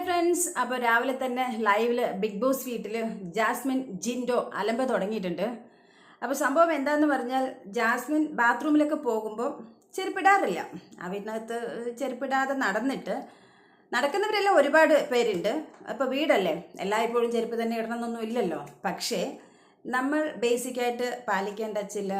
Hi friends. അപ്പോൾ രാവിലെ തന്നെ ലൈവിൽ ബിഗ് ബോസ് വീട്ടിൽ ജാസ്മിൻ ജിൻഡോ അലമ്പ തുടങ്ങിയിട്ടുണ്ട്. അപ്പോൾ സംഭവം എന്താണെന്ന് പറഞ്ഞാൽ ജാസ്മിൻ ബാത്റൂമിലൊക്കെ പോകുമ്പോൾ ചെരുപ്പിടാറില്ല. ആ വീട്ടിനകത്ത് ചെരുപ്പിടാതെ നടന്നിട്ട് നടക്കുന്നവരെല്ലാം ഒരുപാട് പേരുണ്ട്. അപ്പോൾ വീടല്ലേ? എല്ലായ്പ്പോഴും ചെരുപ്പ് തന്നെ ഇടണമെന്നൊന്നും ഇല്ലല്ലോ. പക്ഷേ നമ്മൾ ബേസിക്കായിട്ട് പാലിക്കേണ്ട ചില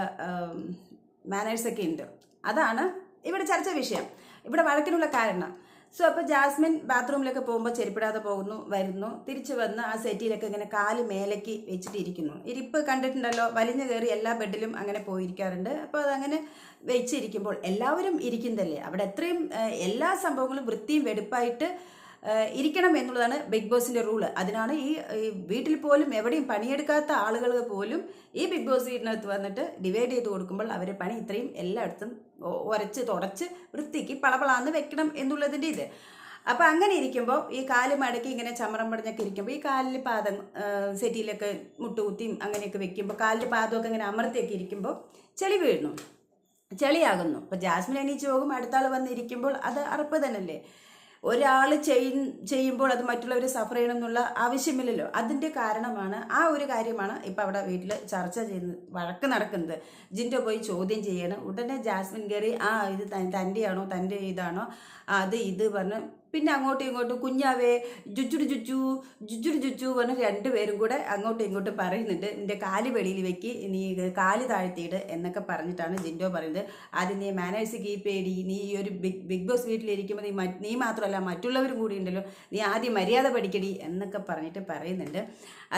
മാനേഴ്സൊക്കെ ഉണ്ട്. അതാണ് ഇവിടെ ചർച്ച വിഷയം. ഇവിടെ വഴക്കിനുള്ള കാരണം. സോ അപ്പോൾ ജാസ്മിൻ ബാത്റൂമിലൊക്കെ പോകുമ്പോൾ ചെരുപ്പിടാതെ പോകുന്നു വരുന്നു. തിരിച്ചു വന്ന് ആ സെറ്റിയിലൊക്കെ ഇങ്ങനെ കാൽ മേലേക്ക് വെച്ചിട്ടിരിക്കുന്നു. ഇരിപ്പ് കണ്ടിട്ടുണ്ടല്ലോ വലിഞ്ഞു കയറി എല്ലാ ബെഡിലും അങ്ങനെ പോയിരിക്കാറുണ്ട്. അപ്പോൾ അതങ്ങനെ വെച്ചിരിക്കുമ്പോൾ എല്ലാവരും ഇരിക്കുന്നതല്ലേ അവിടെ എത്രയും എല്ലാ സംഭവങ്ങളും വൃത്തിയും വെടുപ്പായിട്ട് ഇരിക്കണം എന്നുള്ളതാണ് ബിഗ് ബോസിന്റെ റൂൾ. അതിനാണ് ഈ വീട്ടിൽ പോലും എവിടെയും പണിയെടുക്കാത്ത ആളുകൾ പോലും ഈ ബിഗ് ബോസ് വീടിനകത്ത് വന്നിട്ട് ഡിവൈഡ് ചെയ്ത് കൊടുക്കുമ്പോൾ അവരെ പണി ഇത്രയും എല്ലായിടത്തും ഉരച്ച് തുടച്ച് വൃത്തിക്ക് പളപളാന്ന് വെക്കണം എന്നുള്ളതിന്റെ ഇത്. അപ്പോൾ അങ്ങനെ ഇരിക്കുമ്പോൾ ഈ കാൽ മടക്കി ഇങ്ങനെ ചമരം പടഞ്ഞൊക്കെ ഇരിക്കുമ്പോൾ ഈ കാലിൽ പാദം സെറ്റിയിലൊക്കെ മുട്ടുകുത്തിയും അങ്ങനെയൊക്കെ വെക്കുമ്പോൾ കാലിൽ പാദമൊക്കെ ഇങ്ങനെ അമർത്തിയൊക്കെ ഇരിക്കുമ്പോൾ ചെളി വീഴുന്നു. ചെളിയാകുന്നു. അപ്പോൾ ജാസ്മിൻ എണീച്ച് പോകും. അടുത്താൾ വന്നിരിക്കുമ്പോൾ അത് അറപ്പ് തന്നെയല്ലേ? ഒരാൾ ചെയ് ചെയ്യുമ്പോൾ അത് മറ്റുള്ളവർ സഫർ ചെയ്യണം എന്നുള്ള ആവശ്യമില്ലല്ലോ. അതിന്റെ കാരണമാണ് ആ ഒരു കാര്യമാണ് ഇപ്പം അവിടെ വീട്ടിൽ ചർച്ച ചെയ്യുന്നത് വഴക്ക് നടക്കുന്നത്. ജിൻഡോ പോയി ചോദ്യം ചെയ്യണം. ഉടനെ ജാസ്മിൻ കയറി ആ ഇത് തന്റെയാണോ തന്റെ ഇതാണോ? അത് ഇത് പറഞ്ഞ് പിന്നെ അങ്ങോട്ടും ഇങ്ങോട്ടും കുഞ്ഞാവേ ജുജുരു ജുജു ജുജുരു ജുജു പറഞ്ഞ് രണ്ടുപേരും കൂടെ അങ്ങോട്ടും ഇങ്ങോട്ടും പറയുന്നുണ്ട്. നിന്റെ കാൽ വെളിയിൽ വെക്ക് നീ കാൽ താഴ്ത്തിയിട് എന്നൊക്കെ പറഞ്ഞിട്ടാണ് ജിൻഡോ പറയുന്നത്. ആദ്യം നീ മാനേഴ്സ് കീപ്പ് ചെയ്തി നീ ഈ ഒരു ബിഗ് ബിഗ് ബോസ് വീട്ടിലിരിക്കുമ്പോൾ നീ നീ മാത്രമല്ല മറ്റുള്ളവരും കൂടി ഉണ്ടല്ലോ. നീ ആദ്യം മര്യാദ പഠിക്കടി എന്നൊക്കെ പറഞ്ഞിട്ട് പറയുന്നുണ്ട്.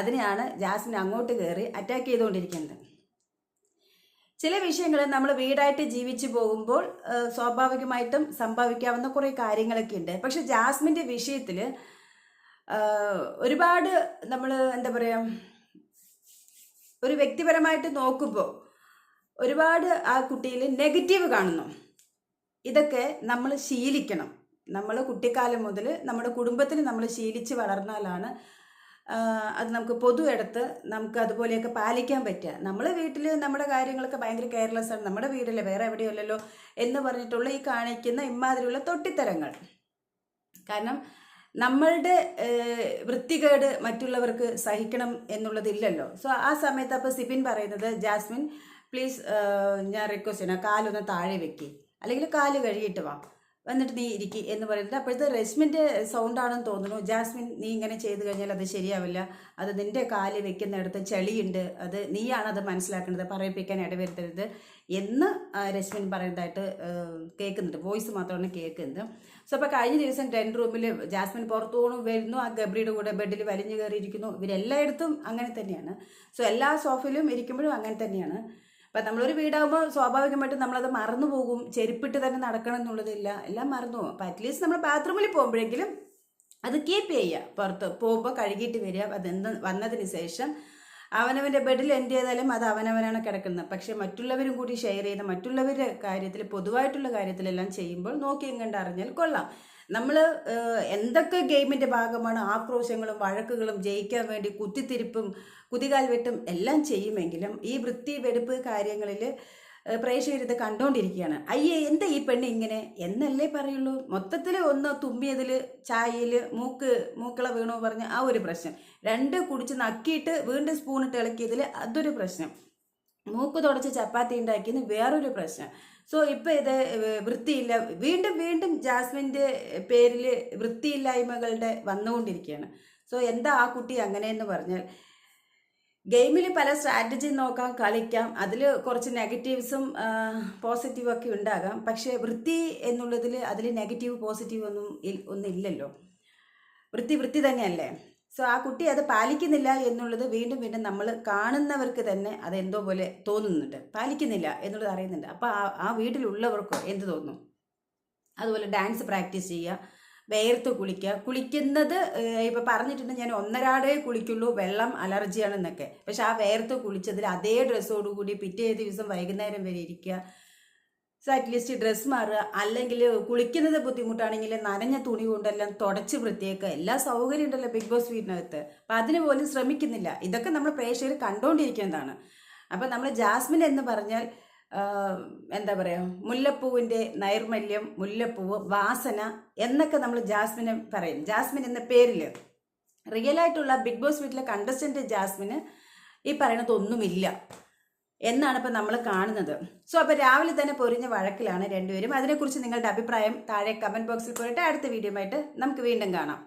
അതിനെയാണ് ജാസ്മിൻ അങ്ങോട്ട് കയറി അറ്റാക്ക് ചെയ്തുകൊണ്ടിരിക്കുന്നത്. ചില വിഷയങ്ങൾ നമ്മൾ വീടായിട്ട് ജീവിച്ചു പോകുമ്പോൾ സ്വാഭാവികമായിട്ടും സംഭവിക്കാവുന്ന കുറേ കാര്യങ്ങളൊക്കെ ഉണ്ട്. പക്ഷെ ജാസ്മിന്റെ വിഷയത്തിൽ ഒരുപാട് നമ്മൾ എന്താ പറയുക ഒരു വ്യക്തിപരമായിട്ട് നോക്കുമ്പോൾ ഒരുപാട് ആ കുട്ടിയിൽ നെഗറ്റീവ് കാണുന്നു. ഇതൊക്കെ നമ്മൾ ശീലിക്കണം. നമ്മൾ കുട്ടിക്കാലം മുതൽ നമ്മുടെ കുടുംബത്തിൽ നമ്മൾ ശീലിച്ച് വളർന്നാലാണ് അത് നമുക്ക് പൊതു എടുത്ത് നമുക്ക് അതുപോലെയൊക്കെ പാലിക്കാൻ പറ്റുക. നമ്മൾ വീട്ടിൽ നമ്മുടെ കാര്യങ്ങളൊക്കെ ഭയങ്കര കെയർലെസ് ആണ്. നമ്മുടെ വീടല്ലേ വേറെ എവിടെയല്ലല്ലോ എന്ന് പറഞ്ഞിട്ടുള്ള ഈ കാണിക്കുന്ന ഇമാതിരിയുള്ള തൊട്ടിത്തരങ്ങൾ. കാരണം നമ്മളുടെ വൃത്തികേട് മറ്റുള്ളവർക്ക് സഹിക്കണം എന്നുള്ളതില്ലല്ലോ. സോ ആ സമയത്ത് അപ്പോൾ സിബിൻ പറയുന്നത് ജാസ്മിൻ പ്ലീസ് ഞാൻ റിക്വസ്റ്റ് ചെയ്യണം കാലൊന്ന് താഴെ വെക്കി. അല്ലെങ്കിൽ കാൽ കഴുകിയിട്ട് വാ. വന്നിട്ട് നീ ഇരിക്കി എന്ന് പറയുന്നത് അപ്പോഴത്തെ രശ്മിന്റെ സൗണ്ടാണെന്ന് തോന്നുന്നു. ജാസ്മിൻ നീ ഇങ്ങനെ ചെയ്ത് കഴിഞ്ഞാൽ അത് ശരിയാവില്ല. അത് നിന്റെ കാൽ വെക്കുന്നിടത്ത് ചെളിയുണ്ട്. അത് നീയാണ് അത് മനസ്സിലാക്കേണ്ടത്. പറയിപ്പിക്കാൻ ഇടവരുത്തരുത് എന്ന് രശ്മിൻ പറയുന്നതായിട്ട് കേൾക്കുന്നുണ്ട്. വോയിസ് മാത്രമാണ് കേൾക്കുന്നത്. സോ അപ്പോൾ കഴിഞ്ഞ ദിവസം ടെൻ റൂമിൽ ജാസ്മിൻ പുറത്തു പോകണം വരുന്നു. ആ ഗബ്രിയുടെ കൂടെ ബെഡിൽ വലിഞ്ഞു കയറിയിരിക്കുന്നു. ഇവരെല്ലായിടത്തും അങ്ങനെ തന്നെയാണ്. സോ എല്ലാ സോഫയിലും ഇരിക്കുമ്പോഴും അങ്ങനെ തന്നെയാണ്. അപ്പം നമ്മളൊരു വീടാകുമ്പോൾ സ്വാഭാവികമായിട്ടും നമ്മളത് മറന്നു പോകും. ചെരുപ്പിട്ട് തന്നെ നടക്കണം എന്നുള്ളതില്ല. എല്ലാം മറന്നു പോകും. അപ്പം അറ്റ്ലീസ്റ്റ് നമ്മൾ ബാത്റൂമിൽ പോകുമ്പോഴെങ്കിലും അത് കീപ്പ് ചെയ്യുക. പുറത്ത് പോകുമ്പോൾ കഴുകിയിട്ട് വരിക. അതെന്ത് വന്നതിന് ശേഷം അവനവന്റെ ബെഡിൽ എന്റെ ചെയ്താലും അത് അവനവനാണ് കിടക്കുന്നത്. പക്ഷേ മറ്റുള്ളവരും കൂടി ഷെയർ ചെയ്ത് മറ്റുള്ളവരുടെ കാര്യത്തിൽ പൊതുവായിട്ടുള്ള കാര്യത്തിലെല്ലാം ചെയ്യുമ്പോൾ നോക്കിയും കണ്ട് അറിഞ്ഞാൽ കൊള്ളാം. നമ്മൾ എന്തൊക്കെ ഗെയിമിന്റെ ഭാഗമാണ് ആക്രോശങ്ങളും വഴക്കുകളും ജയിക്കാൻ വേണ്ടി കുത്തിത്തിരിപ്പും കുതികാൽ വെട്ടും എല്ലാം ചെയ്യുമെങ്കിലും ഈ വൃത്തി വെടുപ്പ് കാര്യങ്ങളിൽ പ്രേക്ഷകരിത് കണ്ടുകൊണ്ടിരിക്കുകയാണ് അയ്യേ എന്താ ഈ പെണ്ണ് ഇങ്ങനെ? എന്നല്ലേ പറയുള്ളൂ? മൊത്തത്തിൽ ഒന്ന് തുമ്മിയതിൽ ചായയിൽ മൂക്ക് മൂക്കള വീണു പറഞ്ഞ ആ ഒരു പ്രശ്നം. രണ്ട് കുടിച്ച് നക്കിയിട്ട് വീണ്ടും സ്പൂൺ സ്പൂണിട്ട് ഇളക്കിയതിൽ അതൊരു പ്രശ്നം. മൂക്ക് തുടച്ച് ചപ്പാത്തി ഉണ്ടാക്കിയത് വേറൊരു പ്രശ്നം. സോ ഇപ്പം ഇത് വൃത്തിയില്ല. വീണ്ടും വീണ്ടും ജാസ്മിന്റെ പേരിൽ വൃത്തിയില്ലായ്മകളുടെ വന്നുകൊണ്ടിരിക്കുകയാണ് സോ എന്താ ആ കുട്ടി അങ്ങനെയെന്ന് പറഞ്ഞാൽ ഗെയിമിൽ പല സ്ട്രാറ്റജി നോക്കാം കളിക്കാം. അതിൽ കുറച്ച് നെഗറ്റീവ്സും പോസിറ്റീവും ഒക്കെ ഉണ്ടാകാം. പക്ഷേ വൃത്തി എന്നുള്ളതിൽ അതിൽ നെഗറ്റീവ് പോസിറ്റീവ് ഒന്നും ഒന്നില്ലല്ലോ വൃത്തി വൃത്തി തന്നെയല്ലേ? സോ ആ കുട്ടി അത് പാലിക്കുന്നില്ല എന്നുള്ളത് വീണ്ടും വീണ്ടും നമ്മൾ കാണുന്നവർക്ക് തന്നെ അത് എന്തോ പോലെ തോന്നുന്നുണ്ട്. പാലിക്കുന്നില്ല എന്നുള്ളത് അറിയുന്നുണ്ട്. അപ്പോൾ ആ ആ വീട്ടിലുള്ളവർക്കോ എന്ത് തോന്നും? അതുപോലെ ഡാൻസ് പ്രാക്ടീസ് ചെയ്യുക വേർത്ത് കുളിക്കുക. കുളിക്കുന്നത് ഇപ്പോൾ പറഞ്ഞിട്ടുണ്ട് ഞാൻ ഒന്നരാടേ കുളിക്കുള്ളൂ വെള്ളം അലർജിയാണെന്നൊക്കെ. പക്ഷെ ആ വേർത്ത് കുളിച്ചതിൽ അതേ ഡ്രസ്സോടുകൂടി പിറ്റേ ദിവസം വൈകുന്നേരം വരെ ഇരിക്കുക. സോ അറ്റ്ലീസ്റ്റ് ഡ്രസ്സ് മാറുക. അല്ലെങ്കിൽ കുളിക്കുന്നത് ബുദ്ധിമുട്ടാണെങ്കിൽ നനഞ്ഞ തുണി കൊണ്ടെല്ലാം തുടച്ച് വൃത്തിയാക്കുക. എല്ലാ സൗകര്യം ഉണ്ടല്ലോ ബിഗ് ബോസ് വീടിനകത്ത്. അപ്പം അതിന് പോലും ശ്രമിക്കുന്നില്ല. ഇതൊക്കെ നമ്മൾ പ്രേക്ഷകർ കണ്ടുകൊണ്ടിരിക്കുന്നതാണ്. അപ്പം നമ്മൾ ജാസ്മിൻ എന്ന് പറഞ്ഞാൽ എന്താ പറയുക മുല്ലപ്പൂവിന്റെ നൈർമല്യം മുല്ലപ്പൂവ് വാസന എന്നൊക്കെ നമ്മൾ ജാസ്മിന് പറയും. ജാസ്മിൻ എന്ന പേരിൽ റിയൽ ആയിട്ടുള്ള ബിഗ് ബോസ് വീട്ടിലെ കണ്ടസ്റ്റന്റ് ജാസ്മിന് ഈ പറയണതൊന്നുമില്ല എന്നാണ് ഇപ്പം നമ്മൾ കാണുന്നത്. സോ അപ്പോൾ രാവിലെ തന്നെ പൊരിഞ്ഞ വഴക്കിലാണ് രണ്ടുപേരും. അതിനെക്കുറിച്ച് നിങ്ങളുടെ അഭിപ്രായം താഴെ കമന്റ് ബോക്സിൽ പോയിട്ട് അടുത്ത വീഡിയോ ആയിട്ട് നമുക്ക് വീണ്ടും കാണാം.